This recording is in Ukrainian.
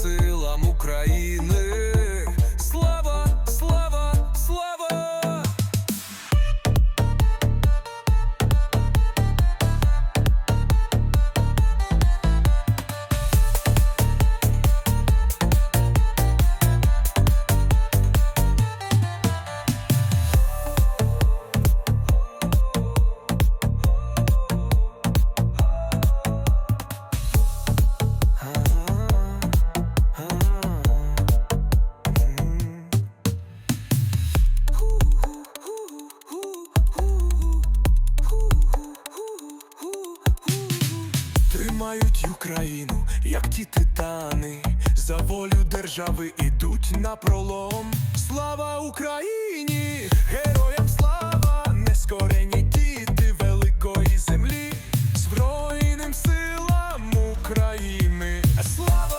силам України. Піднімають Україну, як ті титани, за волю держави ідуть на пролом. Слава Україні, героям слава, нескорені діти великої землі, Збройним силам України. Слава!